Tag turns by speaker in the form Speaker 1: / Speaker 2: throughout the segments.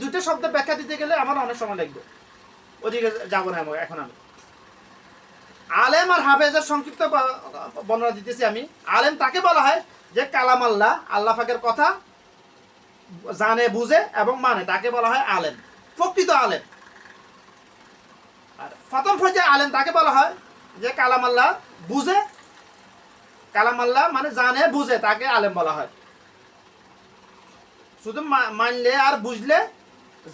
Speaker 1: দুটো শব্দ ব্যাখ্যা দিতে গেলে আমার অনেক সময় লাগবে। ওদিকে যাব না এখন আমি। আলেম আর হাফেজের সংক্ষিপ্ত বর্ণনা দিতেছি আমি। আলেম তাকে বলা হয় যে কালাম আল্লাহ আল্লাহ ফাকের কথা জানে, বুঝে এবং মানে। তাকে বলা হয় আলেম, প্রকৃত আলেম। আর প্রথম পর্যায়ে আলেম তাকে বলা হয় যে কালাম আল্লাহ, বুঝে। কালাম আল্লাহ মানে জানে, বুঝে, তাকে আলেম বলা হয়। শুধু মানলে আর বুঝলে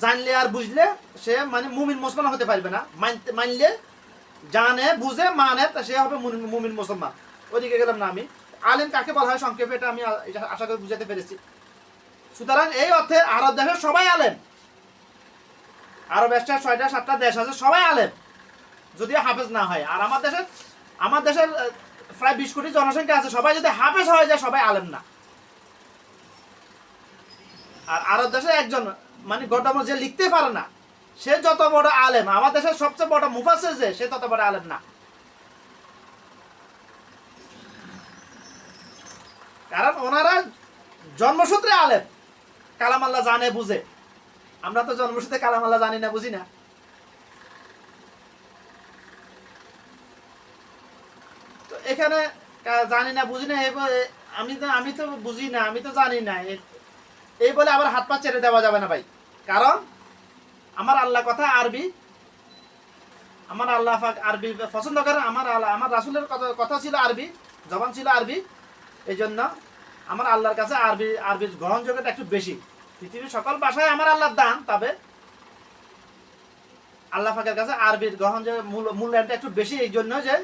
Speaker 1: জানলে আর বুঝলে সে মানে মুমিন মুসলমান হতে পারবে না। মানলে, জানে, বুঝে মানে সে হবে মুমিন- মুসলমান। ওইদিকে গেলাম না আমি। আলেম কাকে বলা হয়? সংক্ষেপে এটা আমি আশা করি বুঝাতে পেরেছি। সুতরাং এই অর্থে আরব দেশের সবাই আলেম। আরব দেশটা ছয়টা, সাতটা দেশ আছে, সবাই আলেম। যদিও হাফেজ না হয়। আর আমার দেশের আমার দেশের প্রায় বিশ কোটি জনসংখ্যা আছে। সবাই যদি হাফেজ হয়ে যায়, সবাই আলেম না। আর আরব দেশে একজন মানে গডাম যে লিখতে পারে না, সে যত বড় আলেম, আমার দেশের সবচেয়ে বড় মুফাসির যে, সে তত বড় আলেম না। কারণ ওনারা জন্মসূত্রে আলেম কালাম আল্লাহ জানে, বুঝে। আমরা তো জন্মসূত্রে কালাম আল্লাহ জানি না, বুঝি না। তো এখানে জানি না, বুঝি না আমি তো আমি তো বুঝি না, আমি তো জানি না এই বলে আবার হাত পা ছেড়ে দেওয়া যাবে না ভাই। কারণ আমার আল্লাহ কথা আরবি, আমার আল্লাহ আরবি পছন্দ করেন, আমার আল্লাহ, আমার রাসুলের কথা ছিল আরবি, জবান ছিল আরবি এই জন্য আমার আল্লাহর কাছে আরবি, আরবির গ্রহণযোগ্যতা একটু বেশি। পৃথিবীর সকল ভাষায় আমার আল্লাহর দান, তবে আল্লাহ পাকের কাছে আরবির গ্রহণযোগ্য মূল মূল্যায়নটা একটু বেশি এই জন্য যে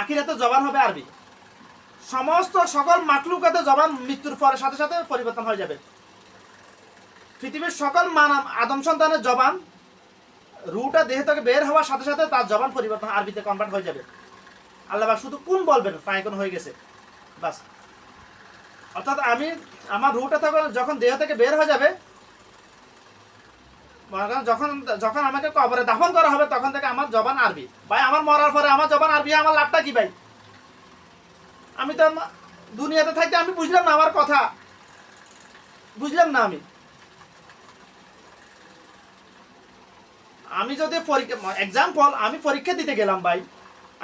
Speaker 1: আখিরাতে জবান হবে আরবি। সমস্ত সকল মাকলুকাতে জবান মৃত্যুর পরে সাথে সাথে পরিবর্তন হয়ে যাবে। পৃথিবীর সকল মানব আদম সন্তানের জবান রুটা দেহ থেকে বের হওয়ার সাথে সাথে তার জবান পরিবর্তন আরবিতে কনভার্ট হয়ে যাবে। আল্লাহ শুধু কোন বলবেন? ফাইকন হয়ে গেছে। বাস। অর্থাৎ আমি, আমার রুটা থেকে যখন দেহ থেকে বের হয়ে যাবে যখন যখন আমাকে কবরে দাফন করা হবে, তখন থেকে আমার জবান আরবি। ভাই, আমার মরার পরে আমার জবান আরবি, আমার লাভটা কি ভাই? আমি তো দুনিয়াতে থাকতে আমি বুঝলাম না আমার কথা। বুঝলাম না আমি। আমি যদি পরীক্ষা এক্সাম্পল আমি পরীক্ষা দিতে গেলাম ভাই,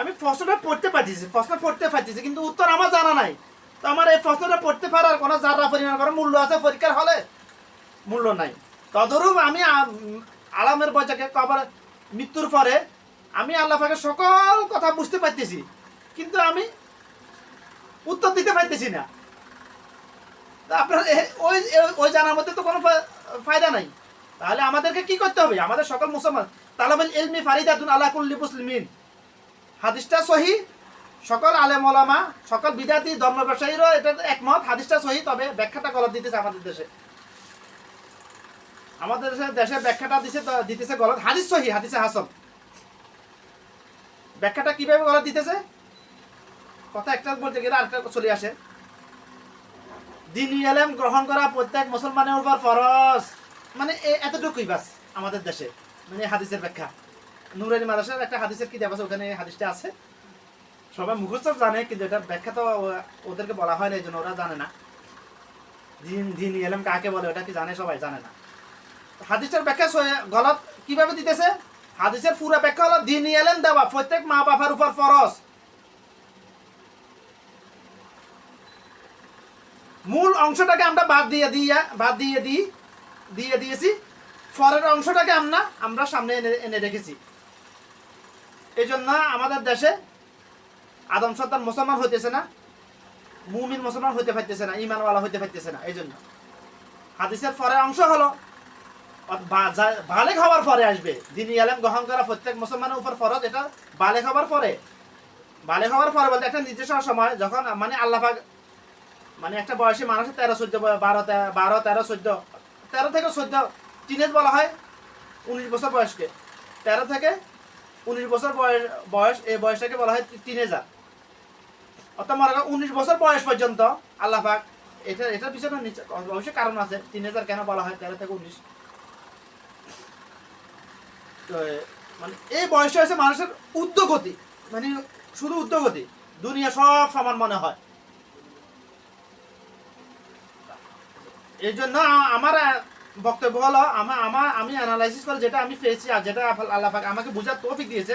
Speaker 1: আমি প্রশ্নটা পড়তে পারতেছি, প্রশ্ন পড়তে পারতেছি, কিন্তু উত্তর আমার জানা নাই। তো আমার এই প্রশ্নটা পড়তে পারার কোনো যারা পরিমাণ কোনো মূল্য আছে পরীক্ষার হলে? মূল্য নাই। তদরূপ আমি আলামের বইটাকে কবর মৃত্যুর পরে আমি আল্লাহ পাকে সকল কথা বুঝতে পারতেছি, কিন্তু আমি উত্তর দিতে পারতেছি না। আপনার ওই ওই জানার মধ্যে তো কোনো ফায়দা নাই। তাহলে আমাদেরকে কি করতে হবে? আমাদের সকল মুসলমান, তালাবুল ইলমি ফারিদাতুন আলা কুল্লি মুসলিমিন। হাদিসটা সহি, সকল আলেম ওলামা, সকল বিদ্যার্থী, ধর্ম ব্যবসায়ীরও এটা একমত, হাদিসটা সহি, তবে ব্যাখ্যাটা গলত দিতেছে আমাদের দেশে। আমাদের দেশে ব্যাখ্যাটা দিছে দিতেছে গলত। হাদিস সহি, হাদিসে হাসন। ব্যাখ্যাটা কীভাবে গলত দিতেছে? কথা একটা বলতে গেলে আরেকটা চলে আসে। দিন এলেম গ্রহণ করা প্রত্যেক মুসলমানের উপর ফরজ। মানে এতটুকুই বাস আমাদের দেশে মানে হাদিসের ব্যাখ্যা। নুরানি মাদ্রাসার একটা হাদিসের কি দেওয়া আছে, ওখানে হাদিসটা আছে। সবাই মুখস্থ জানে, কিন্তু এটা ব্যাখ্যা তো ওদেরকে বলা হয় না, এই জন্য ওরা জানে না। দিন দিন এলেম কাকে বলে, ওটা কি জানে? সবাই জানে না। হাদিসের ব্যাখ্যা গলত কীভাবে দিতেছে? হাদিসের পুরো ব্যাখ্যা হলো, দিন এলেন দেওয়া, প্রত্যেক মা বাবার উপর ফরজ। মূল অংশটাকে আমরা বাদ দিয়ে দিয়ে বাদ দিয়ে দিই। দিয়ে দিয়েছি। ফরের অংশটাকে আমরা আমরা সামনে এনে এনে রেখেছি। এই জন্য আমাদের দেশে আদম সন্তান মুসলমান হইতেছে না, মুমিন মুসলমান হইতে পারতেছে না, ইমানওয়ালা হইতে পারতেছে না, এই জন্য। হাদিসের পরের অংশ হলো বা- যা- বালেক হওয়ার পরে আসবে। দিনী আলেম গ্রহণ করা প্রত্যেক মুসলমানের উপর ফরজ, এটা বালেক হওয়ার পরে। বালেক হওয়ার পরে বলতে একটা নির্দিষ্ট সময় যখন মানে আল্লাহ মানে একটা বয়সী মানুষের তেরো, চোদ্দ, বারো বারো, তেরো, চোদ্দ তেরো থেকে চোদ্দ টিনেজ বলা হয়, উনিশ বছর বয়সকে। তেরো থেকে উনিশ বছর বয়স বয়স, এই বয়সটাকে বলা হয় টিনেজার অর্থাৎ মনে করেন উনিশ বছর বয়স পর্যন্ত আল্লাহ পাক, এটা, এটার পিছনে অবশ্যই কারণ আছে টিনেজার কেন বলা হয় তেরো থেকে উনিশ? তো মানে এই বয়সটা হচ্ছে মানুষের উদ্যোগতি মানে শুধু উদ্যোগতি, দুনিয়া সব সমান মনে হয়। এই জন্য আমার বক্তব্য হলো আমার আমার আমি অ্যানালাইসিস করে যেটা আমি পেয়েছি আর যেটা আল্লাহ পাক আমাকে বোঝার তৌফিক দিয়েছে।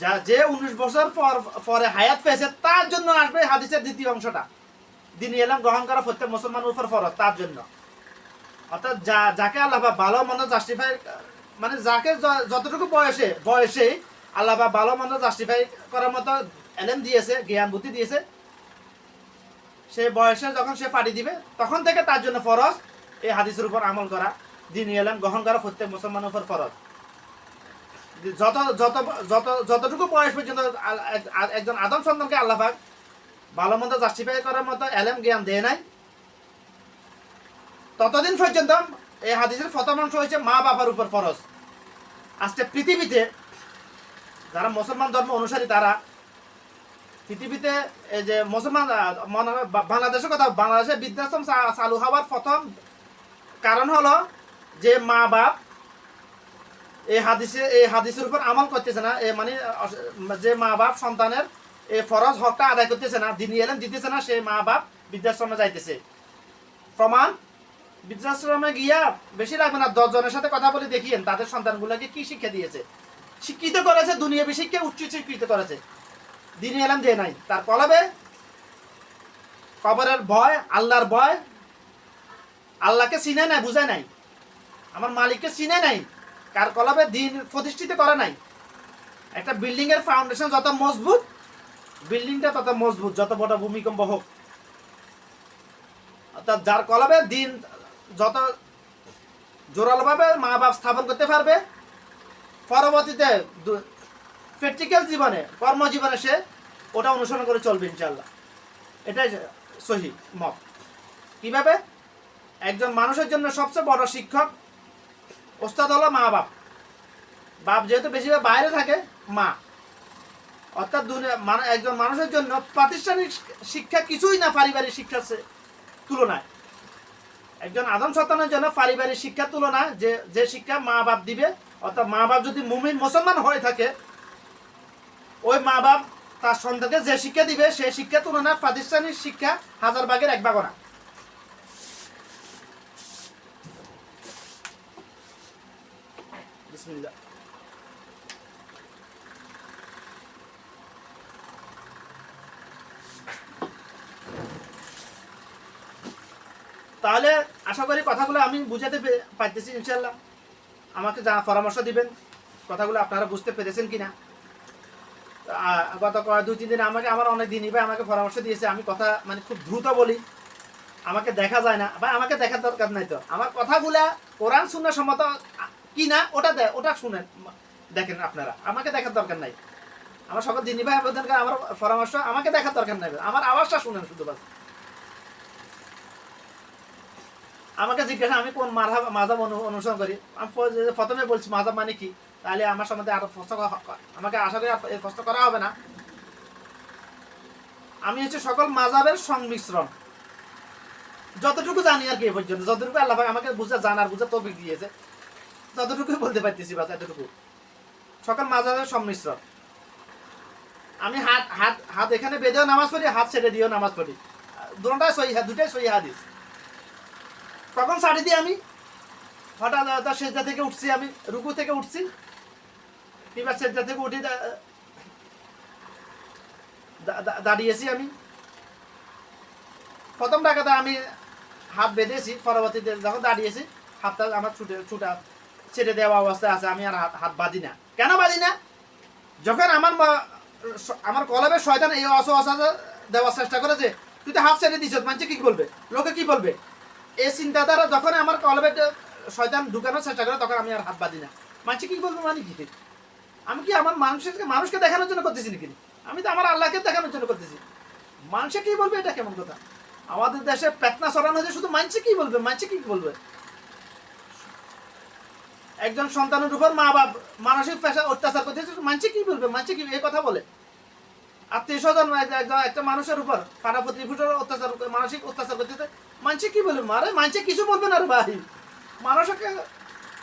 Speaker 1: যা, যে উনিশ বছর পর, পরে হায়াত পেয়েছে, তার জন্য আসবে হাদিসের দ্বিতীয় অংশটা। দিনই এলাম গ্রহণ করা প্রত্যেক মুসলমানের উপর ফরজ, তার জন্য। অর্থাৎ যা, যাকে আল্লাহ ভালো মন্দ জাস্টিফাই মানে যাকে যতটুকু বয়সে বয়সে আল্লাহ ভালো মন্দ জাস্টিফাই করার মতো এলেম দিয়েছে, জ্ঞান বুদ্ধি দিয়েছে সে বয়সে যখন সে পাড়ি দিবে, তখন থেকে তার জন্য ফরজ এই হাদিসের উপর আমল করা, দিন এলাম গ্রহণ করা প্রত্যেক মুসলমানের উপর ফরজ। যত যত যত, যতটুকু বয়স পর্যন্ত এক- একজন আদম সন্তানকে আল্লাহ পাক ভালো মন্দ জাস্টিফাই করার মতো এলেম, জ্ঞান দেয় নাই, ততদিন পর্যন্ত এই হাদিসের প্রথম অংশ হয়েছে মা বাবার উপর ফরজ। আজকে পৃথিবীতে যারা মুসলমান ধর্ম অনুসারী, তারা পৃথিবীতে এই যে মুসলমান বাংলাদেশের কথা, বাংলাদেশে বৃদ্ধাশ্রম চালু হওয়ার প্রথম কারণ হলো যে মা বাপ এই হাদিসে, এই হাদিসের উপর আমল করতেছে না। এ মানে যে মা বাপ সন্তানের এই ফরজ হকটা আদায় করতেছে না, দিনী এলেন দিতেছে না সেই মা বাপ বৃদ্ধাশ্রমে যাইতেছে। প্রমাণ, বৃদ্ধাশ্রমে গিয়া বেশি লাগবে না দশ জনের সাথে কথা বলে দেখিয়েন তাদের সন্তানগুলোকে কি শিক্ষা দিয়েছে। শিক্ষিত করেছে, দুনিয়াবি শিক্ষা উচ্চ শিক্ষিত করেছে। দিনী এলাম দিয়ে নাই। তার কলবে কবরের ভয়, আল্লাহর ভয়, আল্লাহকে চিনে নাই, বুঝায় নাই। আমার মালিককে চিনে নাই, কার কলবে দিন প্রতিষ্ঠিত করে নাই। একটা বিল্ডিং এর ফাউন্ডেশন যত মজবুত, বিল্ডিংটা তত মজবুত, যত বড় ভূমিকম্প হোক। অর্থাৎ যার কলবে দিন যত জোরালোভাবে মা বাপ স্থাপন করতে পারবে, পরবর্তীতে প্র্যাকটিক্যাল জীবনে, কর্মজীবনে সে ওটা অনুসরণ করে চলবে ইনশাল্লাহ এটাই সহি মত। কীভাবে? একজন মানুষের জন্য সবচেয়ে বড় শিক্ষক ওস্তাদ হলো মা বাপ। বাপ যেহেতু বেশিরভাগ বাইরে থাকে, মা। অর্থাৎ দুনিয়া মানে একজন মানুষের জন্য প্রাতিষ্ঠানিক শিক্ষা কিছুই না, পারিবারিক শিক্ষার তুলনায়। একজন আদম সন্তানের জন্য পারিবারিক শিক্ষার তুলনায় যে যে শিক্ষা মা বাপ দিবে, অর্থাৎ মা বাপ যদি মুমিন, মুসলমান হয়ে থাকে ওই মা বাপ তার সন্তানকে যে শিক্ষা দিবে, সেই শিক্ষা তুলনায় প্রাতিষ্ঠানিক শিক্ষা হাজার ভাগের এক বিসমিল্লাহ। তাহলে আশা করি কথাগুলো আমি বুঝাতে পারতেছি ইনশাল্লাহ আমাকে যা পরামর্শ দিবেন, কথাগুলো আপনারা বুঝতে পেরেছেন কিনা। গত দুই তিন দিন আমাকে আমার অনেক দিনই ভাই আমাকে পরামর্শ দিয়েছে। আমি কথা মানে খুব দ্রুত বলি। আমাকে দেখা যায় না। ভাই, আমাকে দেখার দরকার নাই তো। আমার কথাগুলা কোরআন শুনে সম্মত কি না, ওটা দে ওটা শুনেন দেখেন আপনারা। আমাকে দেখার দরকার নাই। আমার সকল দিনই ভাই আপনাদেরকে আমার পরামর্শ, আমাকে দেখার দরকার নাই আমার আওয়াজটা শুনেন শুধু বাস। আমাকে জিজ্ঞাসা, আমি কোন মাঝাব মাঝাব অনু- অনুসরণ করি? আমি প্রথমে বলছি মাঝাব মানে কি? তাহলে আমার সম্বন্ধে আরও প্রশ্ন আমাকে আশা করি এই প্রশ্ন করা হবে না। আমি হচ্ছে সকল মাঝাবের সংমিশ্রণ। যতটুকু জানি আর কি এ পর্যন্ত, যতটুকু আল্লাহ আমাকে বুঝা, জানার বুঝা, তৌফিক দিয়েছে ততটুকু বলতে পারতেছি বাস এতটুকু। সকল মাঝাবের সংমিশ্রণ। আমি হাত হাত হাত এখানে বেঁধেও নামাজ পড়ি, হাত ছেড়ে দিয়েও নামাজ পড়ি। দুটাই সহি দুটাই সহি হাদিস। কখন শাড়ি দিই আমি? হঠাৎ সেজা থেকে উঠছি আমি, রুকু থেকে উঠছি সেজা থেকে উঠে দাঁড়িয়েছি আমি। প্রথম আমি হাত বেঁধেছি পরবর্তীতে যখন দাঁড়িয়েছি, হাতটা আমার ছুটে ছুটা ছেড়ে দেওয়া অবস্থায় আছে, আমি আর হাত বাঁধি না। কেন বাঁধি না? যখন আমার আমার শয়তান এই অসহসা দেওয়ার চেষ্টা করেছে তুই তো হাত ছেড়ে দিছ মানুষ কি বলবে? লোকে কি বলবে? এই চিন্তাধারা যখন আমার কলবে শয়তান ঢুকানোর চেষ্টা করে, তখন আমি আর হাত বাঁধি না। মানুষ কি বলব মানে কি? আমি কি আমার মানুষের মানুষকে দেখানোর জন্য করতেছি নাকি? আমি তো আমার আল্লাহকে দেখানোর জন্য করতেছি। মানুষে কি বলবে এটা কেমন কথা? আমাদের দেশে পেতনা সরানো হয়েছে, শুধু মানুষে কি বলবে? মানুষে কি বলবে? একজন সন্তানের উপর মা বাপ মানসিক পেশা, অত্যাচার করতেছে মানুষে কি বলবে? মানুষে কি এই কথা বলে? আত্মীয় স্বজন একটা মানুষের উপর পাড়া প্রতিভূষণ অত্যাচার, মানসিক অত্যাচার করতেছে মানুষে কি বলবে? আরে, মানুষে কিছু বলবে না রে ভাই। মানুষকে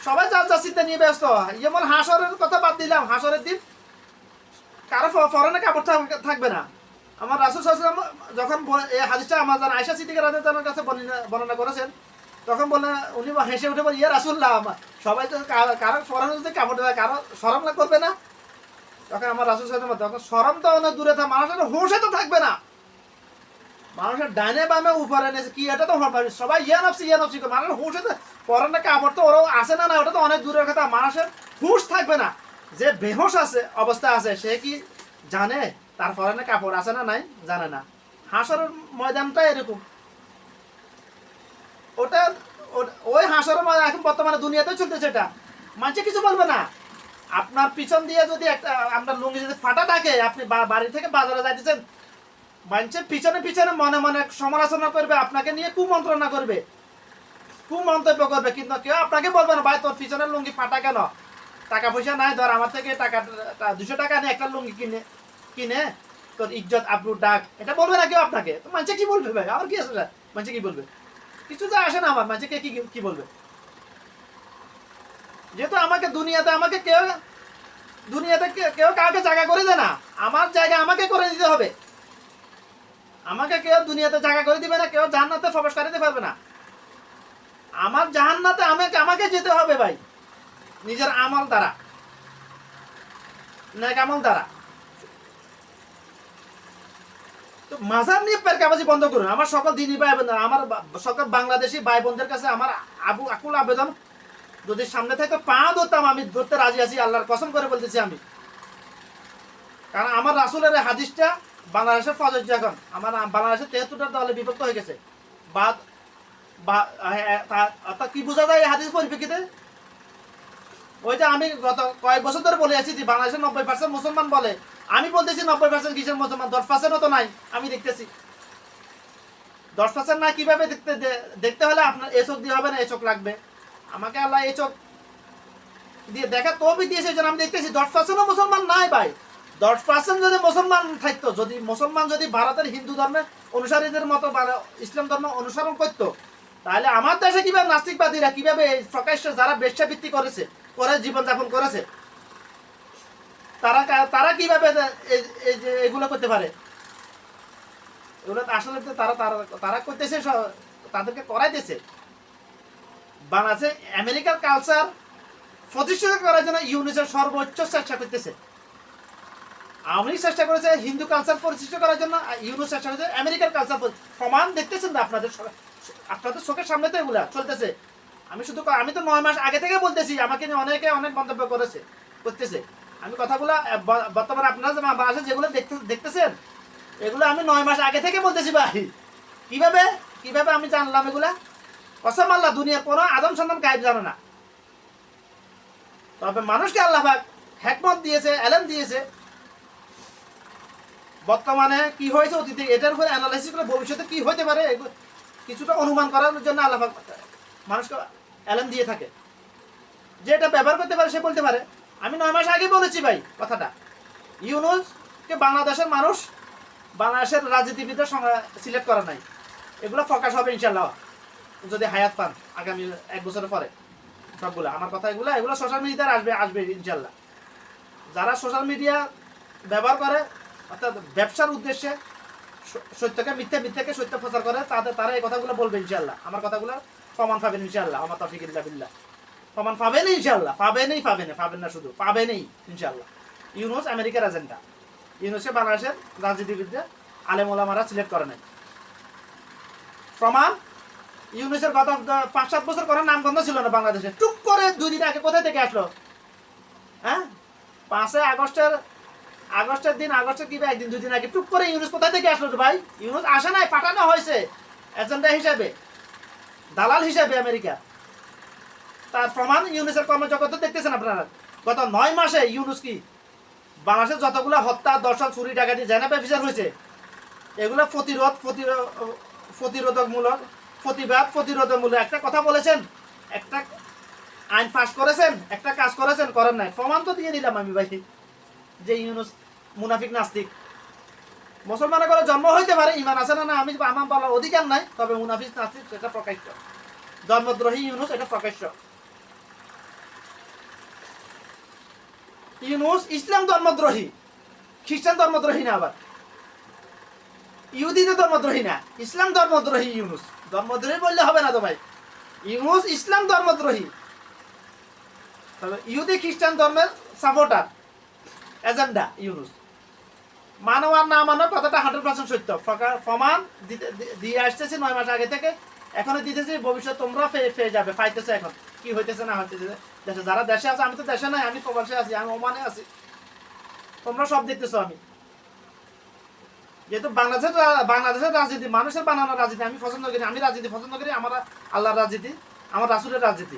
Speaker 1: সবাই যার যার চিন্তা নিয়ে ব্যস্ত। যেমন হাসরের কথা বাদ দিলাম, হাসরের দিন কারও ফরেনে কাপড় থাকবে না। আমার রাসুল সাল্লাম যখন এই হাদিসটা আমার জানা আয়সা সিদ্দিকের রাদের কাছে বর্ণনা করেছেন, তখন বললেন উনি হেসে উঠে বলে, ইয়া রাসুল্লাহ সবাই তো কারও ফরানো যদি কাপড় দেয়, কারও সরম না করবে না? তখন আমার রাসুল সাহেব তখন সরম তো অনেক দূরে থাকে, মানুষের হুঁশে তো থাকবে না। মানুষের ডাইনে বামে উপরে নেছে, কি এটা তো সবাই ইয়া নফসি ইয়া নফসি করে, মানুষের তো পরানো কাপড় তো ওরাও আসে না না, ওটা তো অনেক দূরের কথা। মানুষের হুঁশ থাকবে না। যে বেহুশ আছে, অবস্থা আছে, সে কি জানে তার পরানে কাপড় আছে না নাই? জানে না। হাঁসরের ময়দানটা এরকম। ওটা ওই হাঁসরের ময়দান এখন বর্তমানে দুনিয়াতে চলতেছে এটা। মানুষে কিছু বলবে না। আপনার পিছন দিয়ে যদি একটা, আপনার লুঙ্গি যদি ফাটা থাকে আপনি বাড়ি থেকে বাজারে যাইতেছেন, মানুষের পিছনে পিছনে মনে মনে সমালোচনা করবে, আপনাকে নিয়ে কুমন্ত্রণা করবে। কুমন্তব্য করবে কিন্তু কেউ আপনাকে বলবে না, ভাই, তোর পিছনের লুঙ্গি ফাটা কেন? টাকা পয়সা নাই, ধর, আমার থেকে টাকা দুশো টাকা নিয়ে একটা লুঙ্গি কিনে কিনে তোর ইজ্জত, আব্রুর ডাক, এটা বলবে না কেউ আপনাকে? তো মানুষে কি বলবে ভাই? কি আছে মানুষে কি বলবে? কিছু যা আসে না আমার কি বলবে? যেহেতু আমাকে দুনিয়াতে, আমাকে কেউ দুনিয়াতে কেউ কাউকে জায়গা করে দেয় না। আমার জায়গা আমাকে করে দিতে হবে। আমাকে কেউ দুনিয়াতে জায়গা করে দিবে না, কেউ জান্নাতে প্রবেশ করে দিতে পারবে না। আমার জাহান্নাতে আমাকে আমাকে যেতে হবে ভাই। নিজের আমল দ্বারা। নেক আমল দ্বারা। তো মাজার নিয়ে পেরকাবাজি বন্ধ করুন। আমার সকল দিনী ভাই আমার সকল বাংলাদেশি ভাই বোনদের কাছে আমার আবু আকুল আবেদন। যদি সামনে থেকে পা ধরতাম, আমি ধরতে রাজি আছি, আল্লাহর কসম করে বলতেছি আমি। কারণ আমার রাসুলের হাদিসটা বাংলাদেশের প্রযোজ্য এখন আমার বাংলাদেশের তেহাত্তরটা দলে বিভক্ত হয়ে গেছে। বাদ অর্থাৎ কি বোঝা যায় হাদিস পরিপ্রেক্ষিতে? ওই যে আমি গত কয়েক বছর ধরে বলে আসছি যে বাংলাদেশের নব্বই পার্সেন্ট মুসলমান বলে। আমি বলতেছি নব্বই পার্সেন্ট কিসের মুসলমান? দশ পার্সেন্টও তো নাই, আমি দেখতেছি। দশ পার্সেন্ট না কীভাবে দেখতে দেখতে হলে আপনার এ চোখ দিয়ে হবে না, এ চোখ লাগবে। আমাকে আল্লাহ এই চোখ দিয়ে দেখা তবে দিয়েছে যেন আমি দেখতেছি দশ পার্সেন্টও মুসলমান নাই ভাই। দশ পার্সেন্ট যদি মুসলমান থাকতো, যদি মুসলমান যদি ভারতের হিন্দু ধর্মের অনুসারীদের মতো ইসলাম ধর্ম অনুসরণ করতো তাহলে আমার দেশে কীভাবে নাস্তিকবাদীরা কীভাবে প্রকাশ্যে যারা বেশ্যাবৃত্তি করেছে করে জীবনযাপন করেছে, তারা তারা কীভাবে এগুলো করতে পারে? এগুলো আসলে তারা তারা তারা করতেছে তাদেরকে করাইতেছে বাংলাদেশে আমেরিকার কালচার প্রতিষ্ঠিত করার জন্য ইউনিসেফ সর্বোচ্চ চেষ্টা করতেছে। লীগ চেষ্টা করেছে হিন্দু কালচার প্রতিষ্ঠিত করার জন্য ইউনিস চেষ্টা করেছে আমেরিকার কালচার প্রমাণ দেখতেছেন না আপনাদের আপনাদের চোখের সামনে তো এগুলা চলতেছে। আমি শুধু আমি তো নয় মাস আগে থেকে বলতেছি, আমাকে নিয়ে অনেকে অনেক মন্তব্য করেছে, করতেছে। আমি কথাগুলো বর্তমানে আপনারা যে বাংলাদেশে যেগুলো দেখতে দেখতেছেন, এগুলো আমি নয় মাস আগে থেকে বলতেছি ভাই। কীভাবে? কীভাবে আমি জানলাম এগুলা? কসম আল্লাহ, দুনিয়ার কোনো আদম সন্তান গায়েব জানে না। তবে মানুষকে আল্লাহ পাক হ্যাকমত দিয়েছে অ্যালেন দিয়েছে। বর্তমানে কি হয়েছে অতীতে, এটার উপরে অ্যানালাইসিস করে ভবিষ্যতে কি হতে পারে কিছুটা অনুমান করার জন্য আল্লাহ মানুষকে অ্যালার্ম দিয়ে থাকে। যে এটা ব্যবহার করতে পারে, সে বলতে পারে, আমি নয় মাস আগে বলেছি ভাই কথাটা। ইউনুসকে বাংলাদেশের মানুষ, বাংলাদেশের রাজনীতিবিদের সিলেক্ট করা নাই। এগুলো ফোকাস হবে ইনশাল্লাহ যদি হায়াত পান আগামী এক বছরের পরে। সবগুলো, আমার কথা এগুলো এগুলো সোশ্যাল মিডিয়াতে আসবে আসবে ইনশাল্লাহ যারা সোশ্যাল মিডিয়া ব্যবহার করে, অর্থাৎ ব্যবসার উদ্দেশ্যে সত্যকে মিথ্যে, মিথ্যাকে সত্য প্রচার করে তাদের তারা এই কথাগুলো বলবে ইনশাল্লাহ আমার কথাগুলো প্রমাণ পাবেন ইনশাল্লাহ আমার তফিক বিল্লাহ। প্রমাণ পাবেন ইনশাল্লাহ পাবেনই পাবেন পাবেন না শুধু, পাবেনই ইনশাল্লাহ ইউনুস আমেরিকার এজেন্ডা ইউনুসে বাংলাদেশের রাজনীতিবিদদের আলেম ওলামারা সিলেক্ট করে নাই। প্রমাণ, ইউনুসের গত পাঁচ সাত বছর করার নামগন্ধ ছিল না বাংলাদেশে। টুক করে দুই দিন আগে কোথায় থেকে আসলো? হ্যাঁ? পাঁচই আগস্টের আগস্টের দিন, আগস্টের কি একদিন দুই দিন আগে। টুক করে ইউনুস কোথায় থেকে আসলো ভাই? ইউনুস আসে নাই, পাঠানো হয়েছে এজেন্ডা হিসাবে। দালাল হিসাবে আমেরিকা। তার প্রমাণ ইউনুসের কর্মজগত দেখতেছেন আপনারা। গত নয় মাসে ইউনুস কি? বাংলাদেশের যতগুলো হত্যা দর্শন চুরি, ডাকাতি, জেনা ব্যবচার হয়েছে, এগুলো প্রতিরোধ প্রতিরোধ প্রতিরোধকমূলক, প্রতিবাদ প্রতিরোধমূলক একটা কথা বলেছেন, একটা আইন পাস করেছেন, একটা কাজ করেছেন, করেন নাই। প্রমাণ তো দিয়ে দিলাম আমি ভাই। যে ইউনুস মুনাফিক নাস্তিক। মুসলমানের ঘরে জন্ম হইতে পারে ইমান আছে না আমি আমার বলার অধিকার নাই, তবে মুনাফিক নাস্তিক সেটা প্রকাশ্য। জন্মদ্রোহী ইউনুস এটা প্রকাশ্য। ইউনুস ইসলাম ধর্মদ্রোহী, খ্রিস্টান ধর্মদ্রোহী না আবার। ইহুদিদের ধর্মদ্রোহী না, ইসলাম ধর্মদ্রোহী ইউনুস। ধর্মদ্রোহী বললে হবে না তো ভাই। ইউনুস ইসলাম ধর্মদ্রোহী। তবে ইহুদি খ্রিস্টান ধর্মের সাপোর্টার এজেন্ডা, ইউনুস। মানো আর না মানো, কথাটা হান্ড্রেড পার্সেন্ট সত্য। প্রমাণ দিয়ে আসতেছি নয় মাস আগে থেকে। এখনও দিতেছি, ভবিষ্যৎ তোমরা পেয়ে যাবে পাইতেছে এখন। কি হইতেছে, না হইতেছে, দেশে যারা দেশে আছে, আমি তো দেশে নাই, আমি প্রবাসে আছি, আমি ওমানে আছি। তোমরা সব দেখতেছো আমি। যেহেতু বাংলাদেশের বাংলাদেশের রাজনীতি, মানুষের বানানো রাজনীতি, আমি পছন্দ করি, আমি রাজনীতি পছন্দ করি, আমার আল্লাহর রাজনীতি, আমার রাসুলের রাজনীতি।